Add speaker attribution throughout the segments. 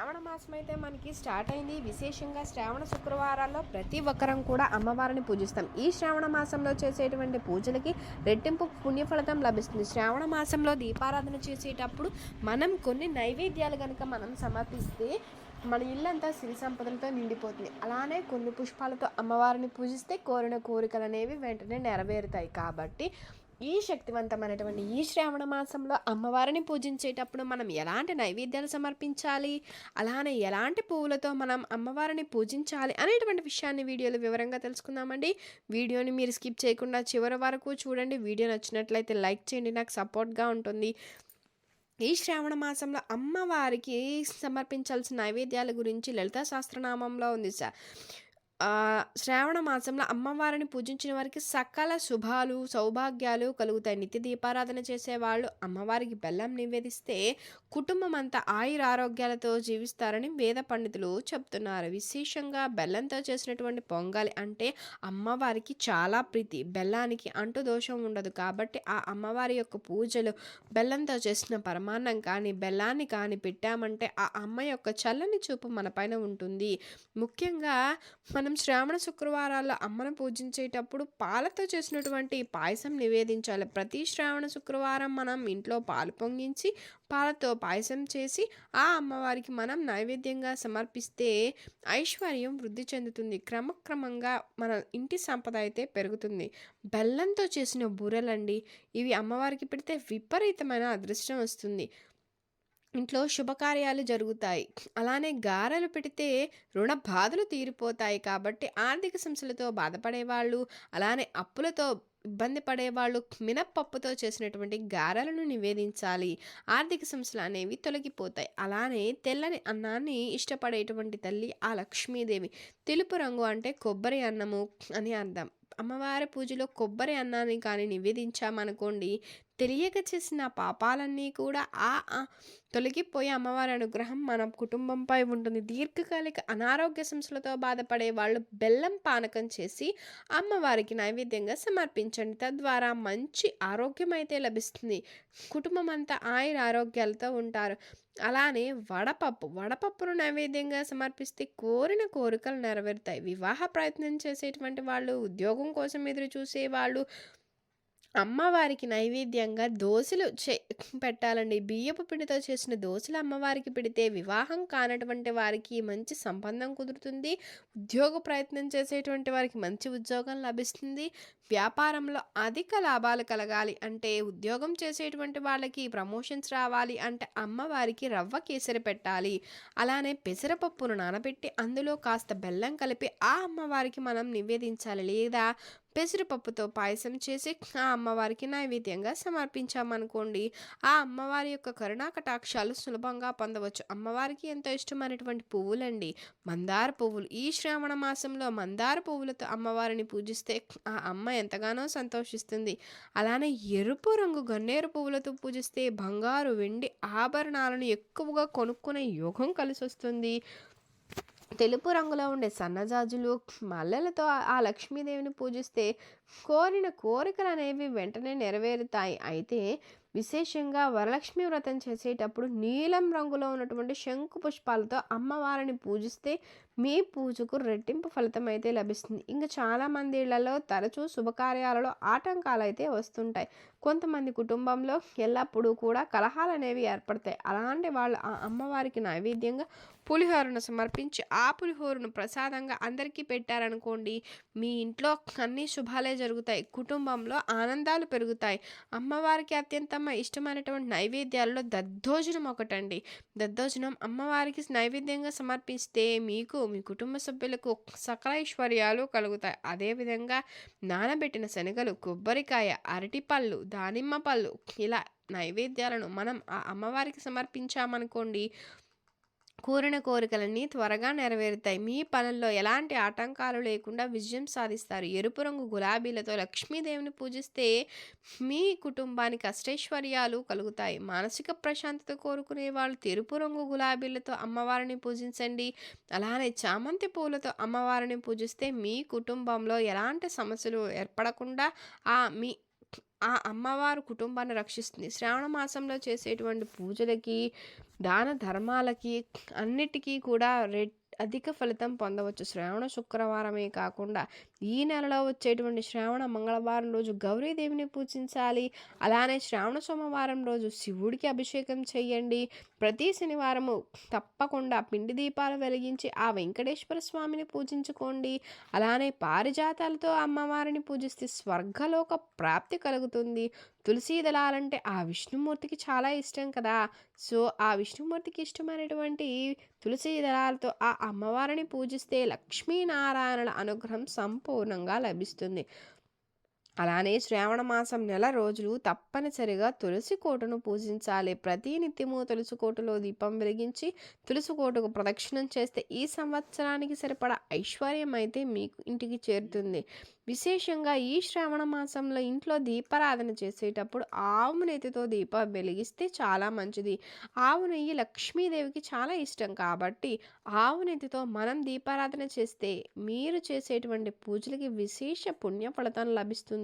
Speaker 1: శ్రావణ మాసం అయితే మనకి స్టార్ట్ అయింది. విశేషంగా శ్రావణ శుక్రవారాల్లో ప్రతి ఒక్కరం కూడా అమ్మవారిని పూజిస్తాం. ఈ శ్రావణ మాసంలో చేసేటువంటి పూజలకి రెట్టింపు పుణ్యఫలితం లభిస్తుంది. శ్రావణ మాసంలో దీపారాధన చేసేటప్పుడు మనం కొన్ని నైవేద్యాలు కనుక మనం సమర్పిస్తే మన ఇల్లంతా సిరి సంపదలతో నిండిపోతుంది. అలానే కొన్ని పుష్పాలతో అమ్మవారిని పూజిస్తే కోరిన కోరికలు అనేవి వెంటనే నెరవేరుతాయి. కాబట్టి ఈ శక్తివంతమైనటువంటి ఈ శ్రావణ మాసంలో అమ్మవారిని పూజించేటప్పుడు మనం ఎలాంటి నైవేద్యాలు సమర్పించాలి? అలానే ఎలాంటి పువ్వులతో మనం అమ్మవారిని పూజించాలి అనేటువంటి విషయాన్ని వీడియోలో వివరంగా తెలుసుకుందామండి. వీడియోని మీరు స్కిప్ చేయకుండా చివరి వరకు చూడండి. వీడియో నచ్చినట్లయితే లైక్ చేయండి. నాకు సపోర్ట్గా ఉంటుంది. ఈ శ్రావణ మాసంలో అమ్మవారికి సమర్పించాల్సిన నైవేద్యాల గురించి లలితా శాస్త్రనామంలో ఉంది సార్. శ్రావణ మాసంలో అమ్మవారిని పూజించిన వారికి సకల శుభాలు సౌభాగ్యాలు కలుగుతాయి. నిత్య దీపారాధన చేసేవాళ్ళు అమ్మవారికి బెల్లం నివేదిస్తే కుటుంబం అంతా ఆయుర ఆరోగ్యాలతో జీవిస్తారని వేద పండితులు చెప్తున్నారు. విశేషంగా బెల్లంతో చేసినటువంటి పొంగలి అంటే అమ్మవారికి చాలా ప్రీతి. బెల్లానికి అంటు దోషం ఉండదు కాబట్టి ఆ అమ్మవారి యొక్క పూజలు బెల్లంతో చేసిన పరమాన్నం కానీ బెల్లాన్ని కానీ పెట్టామంటే ఆ అమ్మ యొక్క చల్లని చూపు మనపైన ఉంటుంది. ముఖ్యంగా మనం మనం శ్రావణ శుక్రవారాల్లో అమ్మను పూజించేటప్పుడు పాలతో చేసినటువంటి పాయసం నివేదించాలి. ప్రతి శ్రావణ శుక్రవారం మనం ఇంట్లో పాలు పొంగించి పాలతో పాయసం చేసి ఆ అమ్మవారికి మనం నైవేద్యంగా సమర్పిస్తే ఐశ్వర్యం వృద్ధి చెందుతుంది. క్రమక్రమంగా మన ఇంటి సంపద అయితే పెరుగుతుంది. బెల్లంతో చేసిన బూరెలండి ఇవి అమ్మవారికి పెడితే విపరీతమైన అదృష్టం వస్తుంది. ఇంట్లో శుభకార్యాలు జరుగుతాయి. అలానే గారెలు పెడితే రుణ బాధలు తీరిపోతాయి కాబట్టి ఆర్థిక సమస్యలతో బాధపడేవాళ్ళు అలానే అప్పులతో ఇబ్బంది పడేవాళ్ళు మినప్పప్పుతో చేసినటువంటి గారెలను నివేదించాలి. ఆర్థిక సమస్యలు అనేవి తొలగిపోతాయి. అలానే తెల్లని అన్నాన్ని ఇష్టపడేటువంటి తల్లి ఆ లక్ష్మీదేవి. తెలుపు రంగు అంటే కొబ్బరి అన్నము అని అర్థం. అమ్మవారి పూజలో కొబ్బరి అన్నాన్ని కానీ నివేదించామనుకోండి తెలియక చేసిన పాపాలన్నీ కూడా ఆ తొలగిపోయి తొలగిపోయే అమ్మవారి అనుగ్రహం మన కుటుంబంపై ఉంటుంది. దీర్ఘకాలిక అనారోగ్య సమస్యలతో బాధపడే వాళ్ళు బెల్లం పానకం చేసి అమ్మవారికి నైవేద్యంగా సమర్పించండి. తద్వారా మంచి ఆరోగ్యం అయితే లభిస్తుంది. కుటుంబం అంతా ఆయుర ఆరోగ్యాలతో ఉంటారు. అలానే వడపప్పు వడపప్పును నైవేద్యంగా సమర్పిస్తే కోరిన కోరికలు నెరవేరుతాయి. వివాహ ప్రయత్నం చేసేటువంటి వాళ్ళు ఉద్యోగం కోసం ఎదురు చూసే వాళ్ళు అమ్మవారికి నైవేద్యంగా దోశలు చే పెట్టాలండి. బియ్యపు పిండితో చేసిన దోశలు అమ్మవారికి పెడితే వివాహం కానటువంటి వారికి మంచి సంబంధం కుదురుతుంది. ఉద్యోగ ప్రయత్నం చేసేటువంటి వారికి మంచి ఉద్యోగం లభిస్తుంది. వ్యాపారంలో అధిక లాభాలు కలగాలి అంటే ఉద్యోగం చేసేటువంటి వాళ్ళకి ప్రమోషన్స్ రావాలి అంటే అమ్మవారికి రవ్వ కేసరి పెట్టాలి. అలానే పెసరపప్పును నానబెట్టి అందులో కాస్త బెల్లం కలిపి ఆ అమ్మవారికి మనం నివేదించాలి. లేదా పెసరపప్పుతో పాయసం చేసి ఆ అమ్మవారికి నైవేద్యంగా సమర్పించామనుకోండి. ఆ అమ్మవారి యొక్క కరుణా కటాక్షాలు సులభంగా పొందవచ్చు. అమ్మవారికి ఎంతో ఇష్టమైనటువంటి పువ్వులండి. మందార పువ్వులు. ఈ శ్రావణ మాసంలో మందార పువ్వులతో అమ్మవారిని పూజిస్తే ఆ అమ్మ ఎంతగానో సంతోషిస్తుంది. అలానే ఎరుపు రంగు గన్నేరు పువ్వులతో పూజిస్తే బంగారు వెండి ఆభరణాలను ఎక్కువగా కొనుక్కునే యోగం కలిసి వస్తుంది తెలుపు రంగులో ఉండే సన్నజాజులు మల్లెలతో ఆ- ఆ లక్ష్మీదేవిని పూజిస్తే కోరిన కోరికలు అనేవి వెంటనే నెరవేరుతాయి. అయితే విశేషంగా వరలక్ష్మి వ్రతం చేసేటప్పుడు నీలం రంగులో ఉన్నటువంటి శంకు పుష్పాలతో అమ్మవారిని పూజిస్తే మీ పూజకు రెట్టింపు ఫలితం అయితే లభిస్తుంది. ఇంకా చాలామంది ఇళ్ళలో తరచూ శుభకార్యాలలో ఆటంకాలు అయితే వస్తుంటాయి. కొంతమంది కుటుంబంలో ఎల్లప్పుడూ కూడా కలహాలు అనేవి ఏర్పడతాయి. అలాంటి వాళ్ళు ఆ అమ్మవారికి నైవేద్యంగా పులిహోరను సమర్పించి ఆ పులిహోరను ప్రసాదంగా అందరికీ పెట్టారనుకోండి మీ ఇంట్లో అన్ని శుభాలే జరుగుతాయి. కుటుంబంలో ఆనందాలు పెరుగుతాయి. అమ్మవారికి అత్యంత ఇష్టమైనటువంటి నైవేద్యాలలో దద్దోజనం ఒకటండి. దద్దోజనం అమ్మవారికి నైవేద్యంగా సమర్పిస్తే మీకు మీ కుటుంబ సభ్యులకు సకల ఐశ్వర్యాలు కలుగుతాయి. అదేవిధంగా నానబెట్టిన శనగలు కొబ్బరికాయ అరటిపళ్ళు దానిమ్మ పళ్ళు ఇలా నైవేద్యాలను మనం ఆ అమ్మవారికి సమర్పించామనుకోండి కోరిన కోరికలన్నీ త్వరగా నెరవేరుతాయి. మీ పనుల్లో ఎలాంటి ఆటంకాలు లేకుండా విజయం సాధిస్తారు. ఎరుపు రంగు గులాబీలతో లక్ష్మీదేవిని పూజిస్తే మీ కుటుంబానికి అష్టైశ్వర్యాలు కలుగుతాయి. మానసిక ప్రశాంతత కోరుకునే వాళ్ళు తెలుపు రంగు గులాబీలతో అమ్మవారిని పూజించండి. అలానే చామంతి పూలతో అమ్మవారిని పూజిస్తే మీ కుటుంబంలో ఎలాంటి సమస్యలు ఏర్పడకుండా ఆ మీ ఆ అమ్మవారు కుటుంబాన్ని రక్షిస్తుంది. శ్రావణ మాసంలో చేసేటువంటి పూజలకి దాన ధర్మాలకి అన్నిటికీ కూడా రెడ్ అధిక ఫలితం పొందవచ్చు. శ్రావణ శుక్రవారమే కాకుండా ఈ నెలలో వచ్చేటువంటి శ్రావణ మంగళవారం రోజు గౌరీదేవిని పూజించాలి. అలానే శ్రావణ సోమవారం రోజు శివుడికి అభిషేకం చేయండి. ప్రతి శనివారము తప్పకుండా పిండి దీపాలు వెలిగించి ఆ వెంకటేశ్వర స్వామిని పూజించుకోండి. అలానే పారిజాతాలతో అమ్మవారిని పూజిస్తే స్వర్గలోక ప్రాప్తి కలుగుతుంది. తులసి దళాలంటే ఆ విష్ణుమూర్తికి చాలా ఇష్టం కదా. సో ఆ విష్ణుమూర్తికి ఇష్టమైనటువంటి తులసి దళాలతో ఆ అమ్మవారిని పూజిస్తే లక్ష్మీనారాయణల అనుగ్రహం సంపూర్ణంగా లభిస్తుంది. అలానే శ్రావణ మాసం నెల రోజులు తప్పనిసరిగా తులసి కోటను పూజించాలి. ప్రతి నిత్యము తులసి కోటలో దీపం వెలిగించి తులసి కోటకు ప్రదక్షిణం చేస్తే ఈ సంవత్సరానికి సరిపడా ఐశ్వర్యం అయితే మీకు ఇంటికి చేరుతుంది. విశేషంగా ఈ శ్రావణ మాసంలో ఇంట్లో దీపారాధన చేసేటప్పుడు ఆవు నెయ్యితో దీపం వెలిగిస్తే చాలా మంచిది. ఆవు నెయ్యి లక్ష్మీదేవికి చాలా ఇష్టం కాబట్టి ఆవు నెయ్యితో మనం దీపారాధన చేస్తే మీరు చేసేటువంటి పూజలకి విశేష పుణ్య ఫలితం లభిస్తుంది.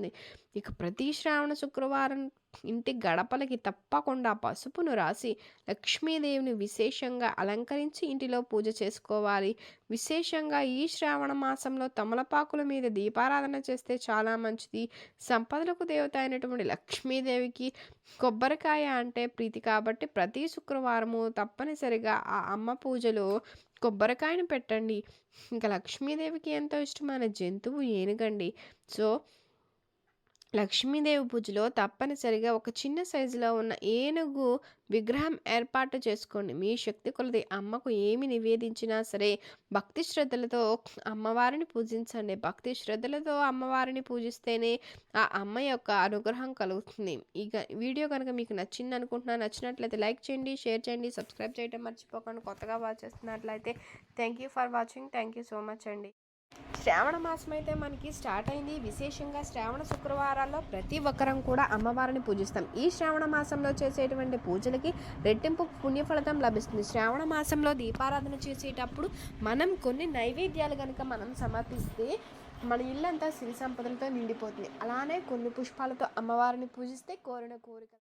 Speaker 1: ఇక ప్రతి శ్రావణ శుక్రవారం ఇంటి గడపలకి తప్పకుండా పసుపును రాసి లక్ష్మీదేవిని విశేషంగా అలంకరించి ఇంటిలో పూజ చేసుకోవాలి. విశేషంగా ఈ శ్రావణ మాసంలో తమలపాకుల మీద దీపారాధన చేస్తే చాలా మంచిది. సంపదలకు దేవత అయినటువంటి లక్ష్మీదేవికి కొబ్బరికాయ అంటే ప్రీతి కాబట్టి ప్రతి శుక్రవారము తప్పనిసరిగా ఆ అమ్మ పూజలో కొబ్బరికాయను పెట్టండి. ఇంకా లక్ష్మీదేవికి ఎంతో ఇష్టమైన జంతువు ఏనుగండి. సో లక్ష్మీదేవి పూజలో తప్పనిసరిగా ఒక చిన్న సైజులో ఉన్న ఏనుగు విగ్రహం ఏర్పాటు చేసుకోండి. మీ శక్తి కొలది అమ్మకు ఏమి నివేదించినా సరే భక్తి శ్రద్ధలతో అమ్మవారిని పూజించండి. భక్తి శ్రద్ధలతో అమ్మవారిని పూజిస్తేనే ఆ అమ్మ యొక్క అనుగ్రహం కలుగుతుంది. ఇక వీడియో కనుక మీకు నచ్చింది అనుకుంటున్నా నచ్చినట్లయితే లైక్ చేయండి షేర్ చేయండి సబ్స్క్రైబ్ చేయడం మర్చిపోకండి. కొత్తగా వాచ్ చేస్తున్నట్లయితే thank you for watching thank you so much అండి. శ్రావణ మాసం అయితే మనకి స్టార్ట్ అయింది. విశేషంగా శ్రావణ శుక్రవారాల్లో ప్రతి ఒక్కరం కూడా అమ్మవారిని పూజిస్తాం. ఈ శ్రావణ మాసంలో చేసేటువంటి పూజలకి రెట్టింపు పుణ్యఫలితం లభిస్తుంది. శ్రావణ మాసంలో దీపారాధన చేసేటప్పుడు మనం కొన్ని నైవేద్యాలు కనుక మనం సమర్పిస్తే మన ఇల్లంతా సిరి సంపదలతో నిండిపోతుంది. అలానే కొన్ని పుష్పాలతో అమ్మవారిని పూజిస్తే కోరిన కోరిక